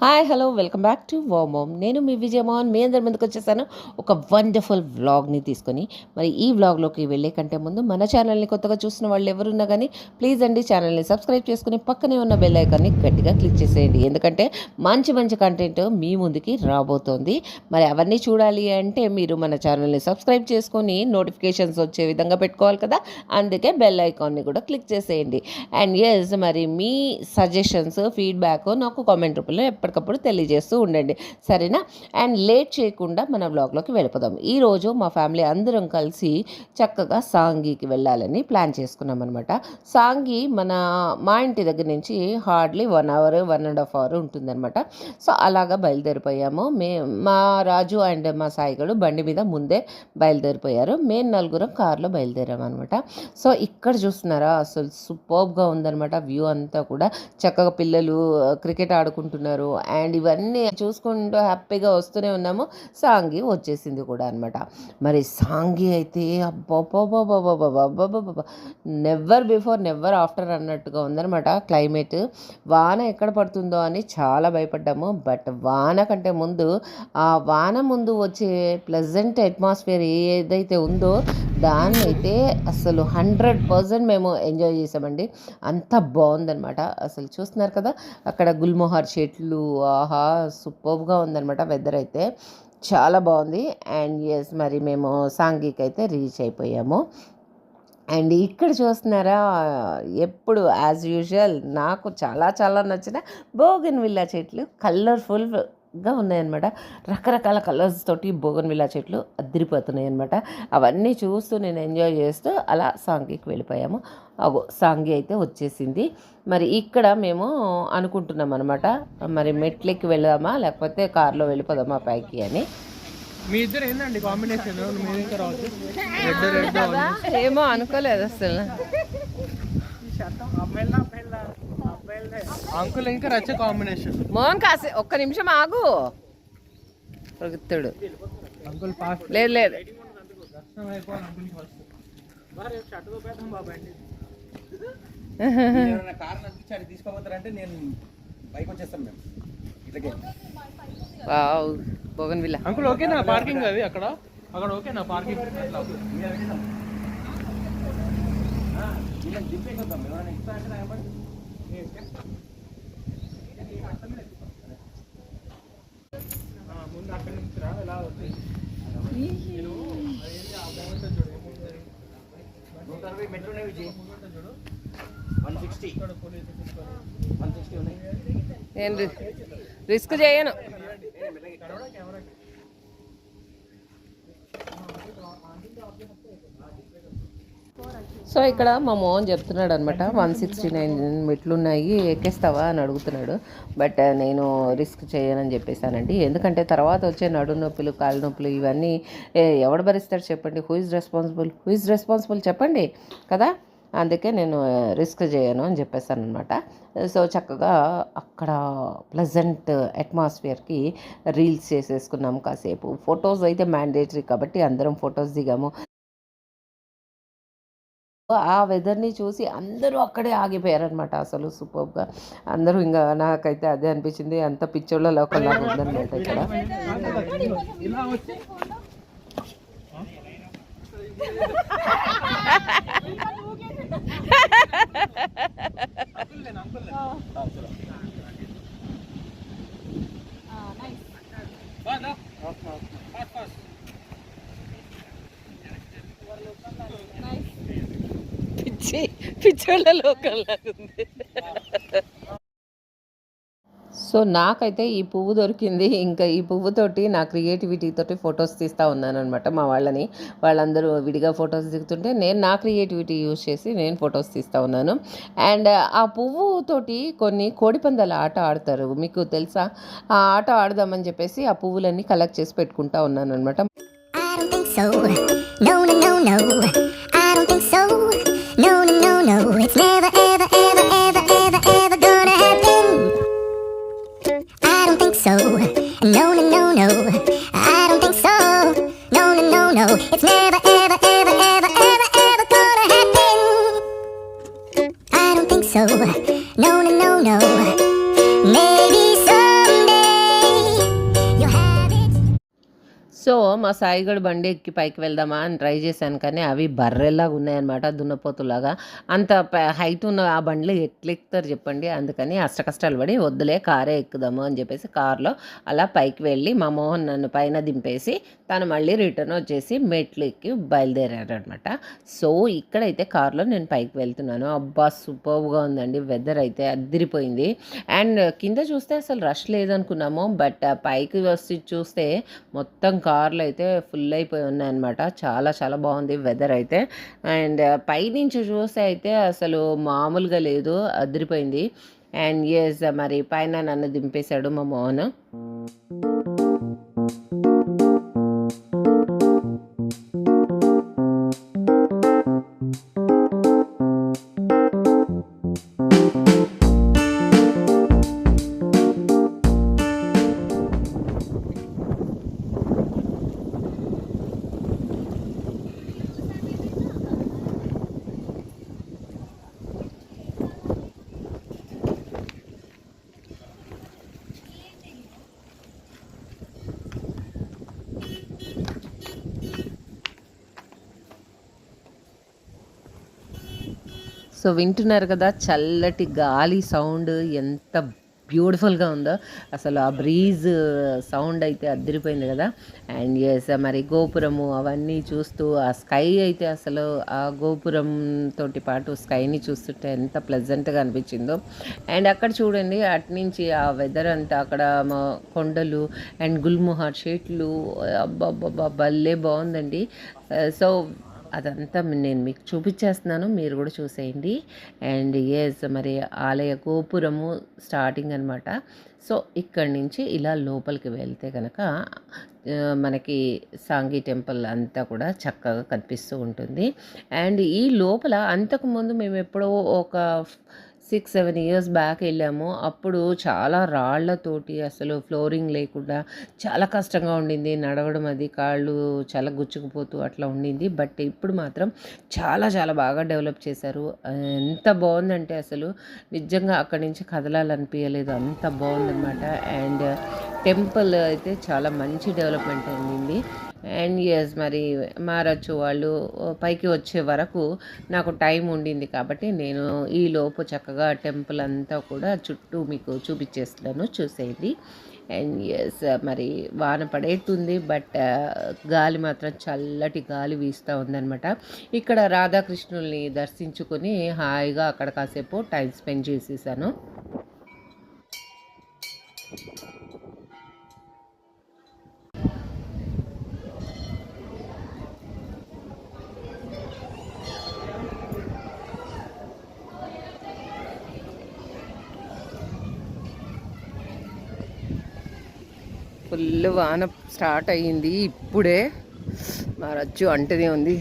Hi hello welcome back to వామోమ్ నేను మీ విజయమోహన్ మీ అందరి ముందుకు వచ్చేసాను ఒక వండర్ఫుల్ వ్లాగ్ని తీసుకొని. మరి ఈ వ్లాగ్లోకి వెళ్ళే కంటే ముందు మన ఛానల్ని కొత్తగా చూసిన వాళ్ళు ఎవరున్నా కానీ ప్లీజ్ అండి ఛానల్ని సబ్స్క్రైబ్ చేసుకుని పక్కనే ఉన్న బెల్ ఐకాన్ని గట్టిగా క్లిక్ చేసేయండి. ఎందుకంటే మంచి మంచి కంటెంట్ మీ ముందుకి రాబోతోంది. మరి అవన్నీ చూడాలి అంటే మీరు మన ఛానల్ని సబ్స్క్రైబ్ చేసుకొని నోటిఫికేషన్స్ వచ్చే విధంగా పెట్టుకోవాలి కదా. అందుకే బెల్ ఐకాన్ని కూడా క్లిక్ చేసేయండి. అండ్ ఎస్ మరి మీ సజెషన్స్ ఫీడ్బ్యాక్ నాకు కామెంట్ రూపంలో ఎప్పటికప్పుడు తెలియజేస్తూ ఉండండి. సరేనా? అండ్ లేట్ చేయకుండా మన బ్లాగ్లోకి వెళ్ళిపోదాం. ఈరోజు మా ఫ్యామిలీ అందరం కలిసి చక్కగా సాంగీకి వెళ్ళాలని ప్లాన్ చేసుకున్నాం అనమాట సాంగి మన మా ఇంటి దగ్గర నుంచి hardly one hour one and half hour ఉంటుందన్నమాట. సో అలాగా బయలుదేరిపోయాము. మే మా రాజు అండ్ మా సాయిగడు బండి మీద ముందే బయలుదేరిపోయారు. మేము నలుగురం కార్లో బయలుదేరామన్నమాట. సో ఇక్కడ చూస్తున్నారా? అసలు సూపర్గా ఉందన్నమాట. వ్యూ అంతా కూడా. చక్కగా పిల్లలు క్రికెట్ ఆడుకుంటున్నారు. అండ్ ఇవన్నీ చూసుకుంటూ హ్యాపీగా వస్తూనే ఉన్నాము. సాంగి వచ్చేసింది కూడా అనమాట మరి సాంగి అయితే అబ్బాబాబాబాబాబాబాబాబా నెవర్ బిఫోర్ నెవర్ ఆఫ్టర్ అన్నట్టుగా ఉందనమాట క్లైమేట్. వాన ఎక్కడ పడుతుందో అని చాలా భయపడ్డాము. బట్ వాన కంటే ముందు ఆ వాన ముందు వచ్చే ప్లెజెంట్ అట్మాస్ఫియర్ ఏదైతే ఉందో దాన్ని అయితే అసలు హండ్రెడ్ పర్సెంట్ మేము ఎంజాయ్ చేసామండి. అంత బాగుందనమాట అసలు చూస్తున్నారు కదా అక్కడ గుల్మోహర్ చెట్లు ఆహా సూపర్గా ఉందనమాట వెదర్ అయితే. చాలా బాగుంది. అండ్ ఎస్ మరి మేము సాంఘిక్ అయితే రీచ్ అయిపోయాము. అండ్ ఇక్కడ చూస్తున్నారా ఎప్పుడు యాజ్ యూజువల్ నాకు చాలా చాలా నచ్చిన బోగన్ విల్లా చెట్లు. కలర్ఫుల్ గా ఉన్నాయన్నమాట. రకరకాల కలర్స్ తోటి బోగన్ విల్లా చెట్లు అదిరిపోతున్నాయి అనమాట అవన్నీ చూస్తూ నేను ఎంజాయ్ చేస్తూ అలా సాంగికి వెళ్ళిపోయాము. అగో సాంగి అయితే వచ్చేసింది. మరి ఇక్కడ మేము అనుకుంటున్నాం అనమాట మరి మెట్లెక్కి వెళ్దామా లేకపోతే కార్లో వెళ్ళిపోదామా పైకి అని. మీ ఇద్దరు ఏందండి కాంబినేషన్? ఏమో అనుకోలేదు అసలు. అంకుల్ ఇంకా రచ్చ కాంబినేషన్ మోహన్ కాసే ఒక్క నిమిషం ఆగు. ప్రగుత్తుడు అంకుల్ పాస్ లేదు లేదు. బోగన్ విల్లా అంకుల్ ఓకేనా పార్కింగ్ అది అక్కడ? అక్కడ ఓకేనా పార్కింగ్ వీళ్ళని దింపేకొద్దాం ఎవరైనా ఇస్తా అంటే. ముందు అక్కడ నుంచి రా ఎలా వస్తుంది నూట అరవై మెట్లు ఉన్నాయి Vijay one sixty one sixty ఉన్నాయి నేను రిస్క్ చేయను. సో ఇక్కడ మా మోహన్ చెప్తున్నాడు అనమాట వన్ సిక్స్టీ నైన్ మెట్లున్నాయి ఎక్కేస్తావా? అని అడుగుతున్నాడు. బట్ నేను రిస్క్ చేయనని చెప్పేసానండి ఎందుకంటే తర్వాత వచ్చే నడు నొప్పులు కాళ్ళ నొప్పులు ఇవన్నీ ఎవడు భరిస్తాడు చెప్పండి? Who is responsible who is responsible చెప్పండి కదా? అందుకే నేను రిస్క్ చేయను అని చెప్పేశాను అనమాట సో చక్కగా అక్కడ ప్లెజెంట్ అట్మాస్ఫియర్కి రీల్స్ చేసేసుకున్నాము కాసేపు. ఫొటోస్ అయితే మ్యాండేటరీ కాబట్టి అందరం ఫొటోస్ దిగాము. ఆ వెదర్ని చూసి అందరూ అక్కడే ఆగిపోయారనమాట అసలు సూపర్గా అందరూ ఇంకా నాకైతే అదే అనిపించింది. అంత పిచ్చోళ్ళ లోకల్లాగా ఉందన్నమాట ఇక్కడ. Nice. పిచ్చి పిచ్చోళ్ళ లోకల్లాగా ఉంది. సో నాకైతే ఈ పువ్వు దొరికింది. ఇంకా ఈ పువ్వుతోటి నా క్రియేటివిటీ తోటి ఫొటోస్ తీస్తూ ఉన్నాను అనమాట మా వాళ్ళని. వాళ్ళందరూ విడిగా ఫొటోస్ దిగుతుంటే నేను నా క్రియేటివిటీ యూజ్ చేసి నేను ఫొటోస్ తీస్తూ ఉన్నాను. అండ్ ఆ పువ్వుతోటి కొన్ని కోడిపందాల ఆట ఆడతారు. మీకు తెలుసా? ఆ ఆట ఆడదామని చెప్పేసి ఆ పువ్వులన్నీ కలెక్ట్ చేసి పెట్టుకుంటా ఉన్నాను అనమాట It's me. మా సాయిగడు బండి ఎక్కి పైకి వెళ్దామా అని ట్రై చేశాను కానీ అవి బర్రెలాగా ఉన్నాయన్నమాట దున్నపోతులాగా అంత హైట్ ఉన్న ఆ బండ్లు ఎట్లా ఎక్కుతారు చెప్పండి? అందుకని అష్ట కష్టాలు పడి వద్దులే కారే ఎక్కుదాము అని చెప్పేసి కార్లో అలా పైకి వెళ్ళి మా మోహన్ నన్ను పైన దింపేసి తను మళ్ళీ రిటర్న్ వచ్చేసి మెట్లు ఎక్కి బయలుదేరాడనమాట సో ఇక్కడైతే కార్లో నేను పైకి వెళ్తున్నాను. అబ్బా సూపర్గా ఉందండి వెదర్ అయితే అదిరిపోయింది అండ్ కింద చూస్తే అసలు రష్ లేదనుకున్నాము బట్ పైకి వచ్చి చూస్తే మొత్తం కార్లు అయితే ఫుల్ అయిపోయి ఉన్నాయన్నమాట. చాలా చాలా బాగుంది వెదర్ అయితే. అండ్ పైనుంచి చూస్తే అయితే అసలు మామూలుగా లేదు అదిరిపోయింది. అండ్ ఎస్ మరి పైన నన్ను దింపేశాడు మా మోహన్. సో వింటున్నారు కదా చల్లటి గాలి సౌండ్ ఎంత బ్యూటిఫుల్గా ఉందో. అసలు ఆ బ్రీజ్ సౌండ్ అయితే అద్దరిపోయింది కదా. అండ్ ఎస్ మరి గోపురము అవన్నీ చూస్తూ ఆ స్కై అయితే అసలు ఆ గోపురం తోటి పాటు స్కైని చూస్తుంటే ఎంత ప్లెజెంట్గా అనిపించిందో. అండ్ అక్కడ చూడండి అటు నుంచి ఆ వెదర్ అంతా అక్కడ మా కొండలు అండ్ గుల్ముహార్ చెట్లు అబ్బబ్బబ్బా భలే బాగుందండి. సో అదంతా నేను మీకు చూపించేస్తున్నాను మీరు కూడా చూసేయండి. అండ్ ఎస్ మరి ఆలయ గోపురము స్టార్టింగ్ అనమాట సో ఇక్కడి నుంచి ఇలా లోపలికి వెళ్తే కనుక మనకి సాంగి టెంపుల్ అంతా కూడా చక్కగా కనిపిస్తూ ఉంటుంది. అండ్ ఈ లోపల అంతకుముందు మేము ఎప్పుడో ఒక సిక్స్ సెవెన్ ఇయర్స్ బ్యాక్ వెళ్ళాము. అప్పుడు చాలా రాళ్ళతోటి అసలు ఫ్లోరింగ్ లేకుండా చాలా కష్టంగా ఉండింది. నడవడం అది కాళ్ళు చాలా గుచ్చుకుపోతూ అట్లా ఉండింది. బట్ ఇప్పుడు మాత్రం చాలా చాలా బాగా డెవలప్ చేశారు. ఎంత బాగుందంటే అసలు నిజంగా అక్కడి నుంచి కదలాలనిపించలేదు అంత బాగుందన్నమాట. అండ్ టెంపుల్ అయితే చాలా మంచి డెవలప్మెంట్ అయింది. అండ్ ఎస్ మరి మారచ్చు వాళ్ళు పైకి వచ్చే వరకు నాకు టైం ఉండింది కాబట్టి నేను ఈ లోపు చక్కగా టెంపుల్ అంతా కూడా చుట్టూ మీకు చూపించేస్తున్నాను చూసేది అండ్ ఎస్ మరి వాన పడేట్టుంది బట్ గాలి మాత్రం చల్లటి గాలి వీస్తూ ఉందన్నమాట. ఇక్కడ రాధాకృష్ణుల్ని దర్శించుకొని హాయిగా అక్కడ కాసేపు టైం స్పెండ్ చేసేసాను. ఫుల్ వాన స్టార్ట్ అయ్యింది ఇప్పుడే. మా రజ్జు అంటనే ఉంది.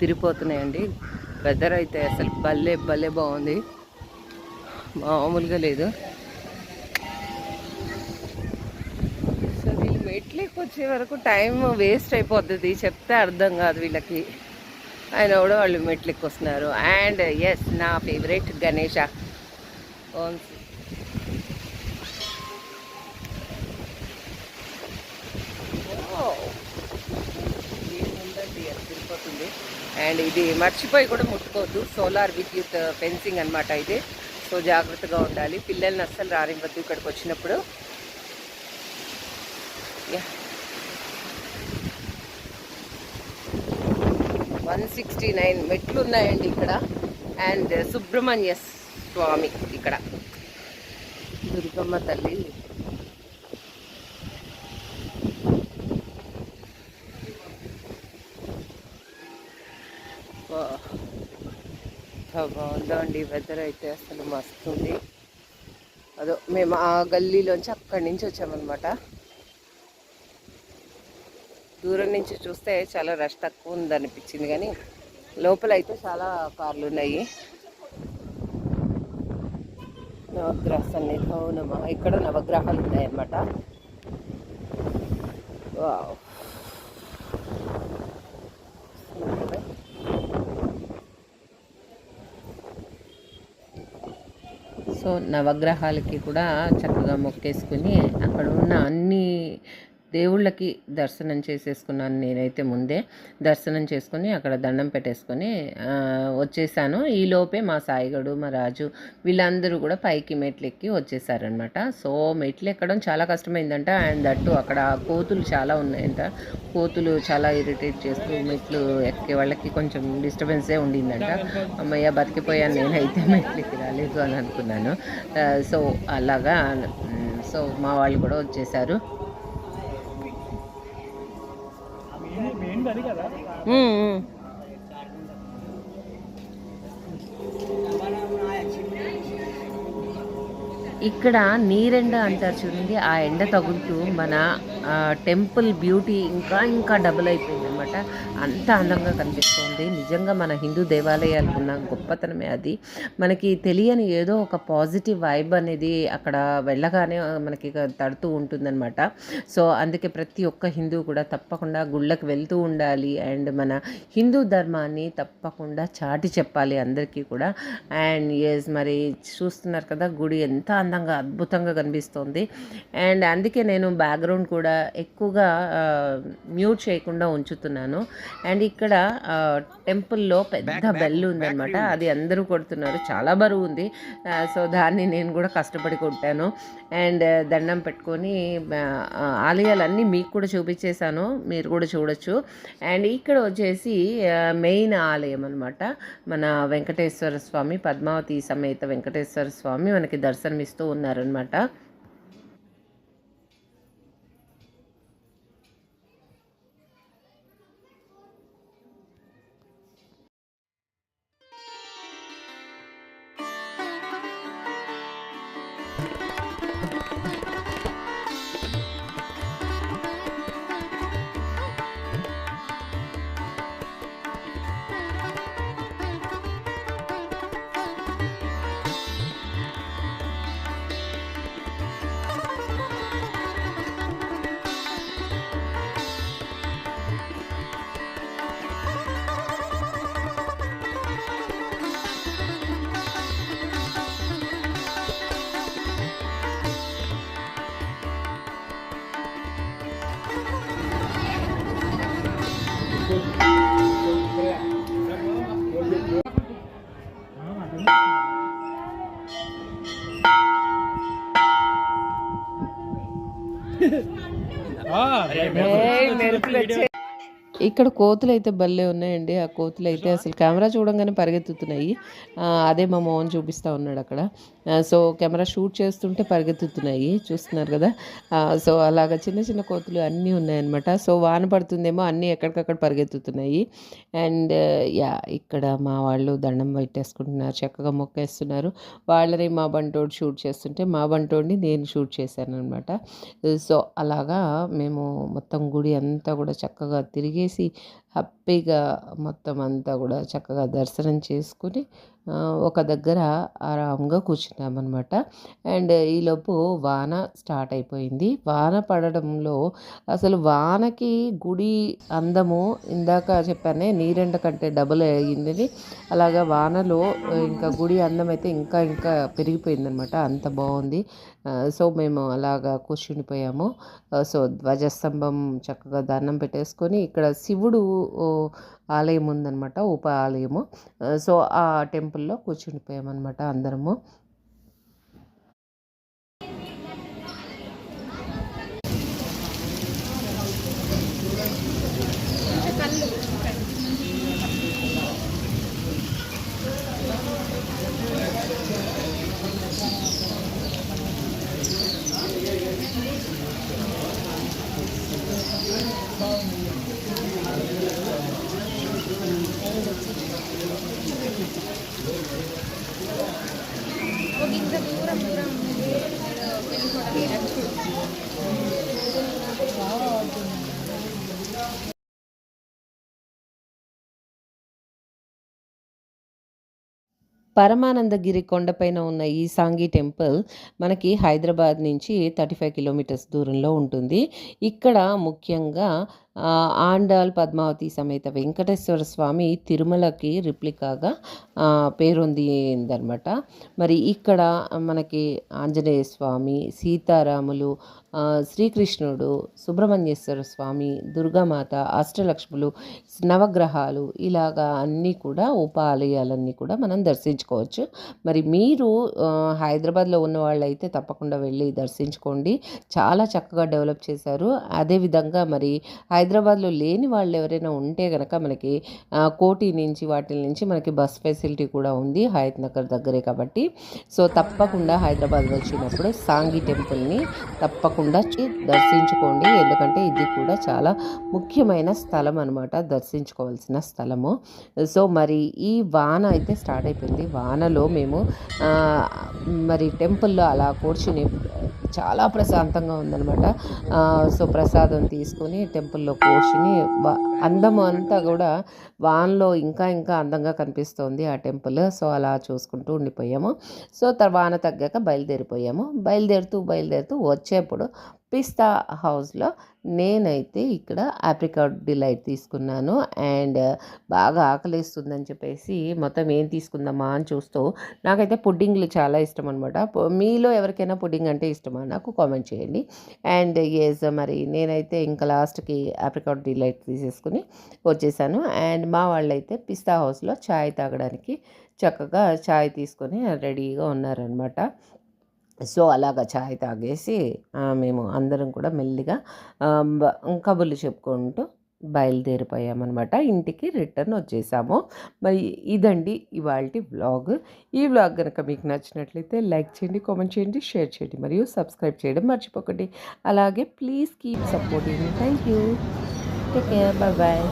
తిరిగిపోతున్నాయండి. వెదర్ అయితే అసలు భలే భలే బాగుంది. మామూలుగా లేదు. సో వీళ్ళు మెట్లకి వచ్చే వరకు టైం వేస్ట్ అయిపోతుంది. చెప్తే అర్థం కాదు వీళ్ళకి. ఆయన కూడా వాళ్ళు మెట్లు వస్తున్నారు అండ్ ఎస్ నా ఫేవరెట్ గణేష. ఓం తిరిగిపోతుంది అండ్ ఇది మర్చిపోయి కూడా ముట్టుకోవద్దు. సోలార్ విద్యుత్ uh, ఫెన్సింగ్ అన్నమాట ఇది. సో జాగ్రత్తగా ఉండాలి. పిల్లల్ని అస్సలు రానివ్వద్దు ఇక్కడికి వచ్చినప్పుడు. వన్ సిక్స్టీ నైన్ మెట్లు ఉన్నాయండి ఇక్కడ. అండ్ సుబ్రహ్మణ్య స్వామి ఇక్కడ. దుర్గమ్మ తల్లి. వా. బాగుందో అండి వెదర్ అయితే అసలు మస్తుంది అదో మేము ఆ గల్లీలోంచి అక్కడి నుంచి వచ్చామన్నమాట. దూరం నుంచి చూస్తే చాలా రష్ తక్కువ ఉందనిపించింది కానీ లోపల అయితే చాలా కార్లు ఉన్నాయి. నవగ్రహ సన్నిధి నమ ఇక్కడ నవగ్రహాలు ఉన్నాయన్నమాట. వావ్. సో నవగ్రహాలకి కూడా చక్కగా మొక్కేసుకుని అక్కడ ఉన్న అన్ని దేవుళ్ళకి దర్శనం చేసేసుకున్నాను నేనైతే ముందే. దర్శనం చేసుకుని అక్కడ దండం పెట్టేసుకొని వచ్చేసాను. ఈలోపే మా సాయిగడు మా రాజు వీళ్ళందరూ కూడా పైకి మెట్లు ఎక్కి వచ్చేసారనమాట సో మెట్లు ఎక్కడం చాలా కష్టమైందంట. అండ్ దట్టు అక్కడ కోతులు చాలా ఉన్నాయంట. కోతులు చాలా ఇరిటేట్ చేస్తూ మెట్లు ఎక్కే వాళ్ళకి కొంచెం డిస్టర్బెన్సే ఉండిందంట. అమ్మయ్య బతికిపోయాను నేనైతే మెట్లకి రాలేదు అని అనుకున్నాను. సో అలాగా సో మా వాళ్ళు కూడా వచ్చేసారు. ఇక్కడ నీరెండ అంటారు చూడండి ఆ ఎండ తగులుతూ మన టెంపుల్ బ్యూటీ ఇంకా ఇంకా డబుల్ అయిపోయింది అనమాట అంత అందంగా కనిపిస్తుంది. నిజంగా మన హిందూ దేవాలయాలకు ఉన్న గొప్పతనమే అది. మనకి తెలియని ఏదో ఒక పాజిటివ్ వైబ్ అనేది అక్కడ వెళ్ళగానే మనకి తడుతూ ఉంటుందన్నమాట. సో అందుకే ప్రతి ఒక్క హిందూ కూడా తప్పకుండా గుళ్ళకి వెళ్తూ ఉండాలి. అండ్ మన హిందూ ధర్మాన్ని తప్పకుండా చాటి చెప్పాలి అందరికీ కూడా. అండ్ ఎస్ మరి చూస్తున్నారు కదా గుడి ఎంత అందంగా అద్భుతంగా కనిపిస్తుంది. అండ్ అందుకే నేను బ్యాక్గ్రౌండ్ కూడా ఎక్కువగా మ్యూట్ చేయకుండా ఉంచుతున్నాను. అండ్ ఇక్కడ టెంపుల్లో పెద్ద బెల్ ఉందన్నమాట. అది అందరూ కొడుతున్నారు. చాలా బరువు ఉంది. సో దాన్ని నేను కూడా కష్టపడి కొట్టాను. అండ్ దండం పెట్టుకొని ఆలయాలన్నీ మీకు కూడా చూపించేశాను. మీరు కూడా చూడొచ్చు. అండ్ ఇక్కడ వచ్చేసి మెయిన్ ఆలయం అనమాట మన వెంకటేశ్వర స్వామి పద్మావతి సమేత వెంకటేశ్వర స్వామి మనకి దర్శనమిస్తూ ఉన్నారనమాట मेरे को ఇక్కడ కోతులు అయితే భలే ఉన్నాయండి. ఆ కోతులు అయితే అసలు కెమెరా చూడంగానే పరిగెత్తుతున్నాయి. అదే మా మోహన్ చూపిస్తూ ఉన్నాడు అక్కడ. సో కెమెరా షూట్ చేస్తుంటే పరిగెత్తుతున్నాయి. చూస్తున్నారు కదా? సో అలాగ చిన్న చిన్న కోతులు అన్నీ ఉన్నాయన్నమాట. సో వాన పడుతుందేమో అన్నీ ఎక్కడికక్కడ పరిగెత్తుతున్నాయి. అండ్ యా ఇక్కడ మా వాళ్ళు దండం పెట్టేసుకుంటున్నారు. చక్కగా మొక్కేస్తున్నారు. వాళ్ళని మా బంటోడు షూట్ చేస్తుంటే మా బంటోడిని నేను షూట్ చేశాను అనమాట సో అలాగా మేము మొత్తం గుడి అంతా కూడా చక్కగా తిరిగేసి See. హ్యాపీగా మొత్తం అంతా కూడా చక్కగా దర్శనం చేసుకుని ఒక దగ్గర ఆరాంగా కూర్చున్నామన్నమాట. అండ్ ఈలోపు వాన స్టార్ట్ అయిపోయింది. వాన పడడంలో అసలు వానకి గుడి అందము ఇందాక చెప్పానే నీరెండ కంటే డబుల్ అయ్యిందని అలాగా వానలో ఇంకా గుడి అందం అయితే ఇంకా ఇంకా పెరిగిపోయిందనమాట అంత బాగుంది. సో మేము అలాగా కూర్చునిపోయాము సో ధ్వజస్తంభం చక్కగా దండం పెట్టేసుకొని ఇక్కడ శివుడు ఆలయం ఉందన్నమాట ఉప ఆలయము. సో ఆ టెంపుల్లో కూర్చుండిపోయామన్నమాట అందరము. పరమానందగిరి కొండపైన ఉన్న ఈ సాంగి టెంపుల్ మనకి హైదరాబాద్ నుంచి థర్టీ ఫైవ్ కిలోమీటర్స్ దూరంలో ఉంటుంది. ఇక్కడ ముఖ్యంగా ఆండాల్ పద్మావతి సమేత వెంకటేశ్వర స్వామి తిరుమలకి రిప్లికాగా పేరొందిందనమాట మరి ఇక్కడ మనకి ఆంజనేయ స్వామి సీతారాములు శ్రీకృష్ణుడు సుబ్రహ్మణ్యేశ్వర స్వామి దుర్గామాత అష్టలక్ష్ములు నవగ్రహాలు ఇలాగా అన్నీ కూడా ఉపాలయాలన్నీ కూడా మనం దర్శించుకోవచ్చు. మరి మీరు హైదరాబాద్లో ఉన్న వాళ్ళైతే తప్పకుండా వెళ్ళి దర్శించుకోండి. చాలా చక్కగా డెవలప్ చేశారు. అదేవిధంగా మరి హైదరాబాద్లో లేని వాళ్ళు ఎవరైనా ఉంటే కనుక మనకి కోటి నుంచి వాటి నుంచి మనకి బస్ ఫెసిలిటీ కూడా ఉంది హయత్ నగర్ దగ్గరే కాబట్టి. సో తప్పకుండా హైదరాబాద్ వచ్చినప్పుడు సాంగి టెంపుల్ని తప్పకుండా చూ- దర్శించుకోండి. ఎందుకంటే ఇది కూడా చాలా ముఖ్యమైన స్థలం అనమాట దర్శించుకోవాల్సిన స్థలము. సో మరి ఈ వాన అయితే స్టార్ట్ అయిపోయింది. వానలో మేము మరి టెంపుల్లో అలా కూర్చుని చాలా ప్రశాంతంగా ఉందన్నమాట. సో ప్రసాదం తీసుకొని టెంపుల్లో కూర్చుని వా- అందం అంతా కూడా వాన్లో ఇంకా ఇంకా అందంగా కనిపిస్తోంది ఆ టెంపుల్. సో అలా చూసుకుంటూ ఉండిపోయాము. సో తర్వాత వాన తగ్గాక బయలుదేరిపోయాము. బయలుదేరుతూ బయలుదేరుతూ వచ్చేప్పుడు పిస్తా హౌస్లో నేనైతే ఇక్కడ ఆప్రికాట్ డిలైట్ తీసుకున్నాను. అండ్ బాగా ఆకలిస్తుందని చెప్పేసి మొత్తం ఏం తీసుకుందామా అని చూస్తూ నాకైతే పుడ్డింగ్లు చాలా ఇష్టం అనమాట మీలో ఎవరికైనా పుడ్డింగ్ అంటే ఇష్టమా? నాకు కామెంట్ చేయండి. అండ్ ఎస్ మరి నేనైతే ఇంకా లాస్ట్కి ఆప్రికాట్ డిలైట్ తీసేసుకుని వచ్చేసాను. అండ్ మా వాళ్ళైతే పిస్తా హౌస్లో చాయ్ తాగడానికి చక్కగా చాయ్ తీసుకొని రెడీగా ఉన్నారనమాట సో అలాగ చాయ్ తాగేసి మేము అందరం కూడా మెల్లిగా కబుర్లు చెప్పుకుంటూ బయలుదేరిపోయామన్నమాట. ఇంటికి రిటర్న్ వచ్చేసాము. మరి ఇదండి ఇవాళ వ్లాగ్. ఈ వ్లాగ్ కనుక మీకు నచ్చినట్లయితే లైక్ చేయండి కామెంట్ చేయండి షేర్ చేయండి మరియు సబ్స్క్రైబ్ చేయడం మర్చిపోకండి. అలాగే please keep supporting. Thank you. Take care. Bye bye.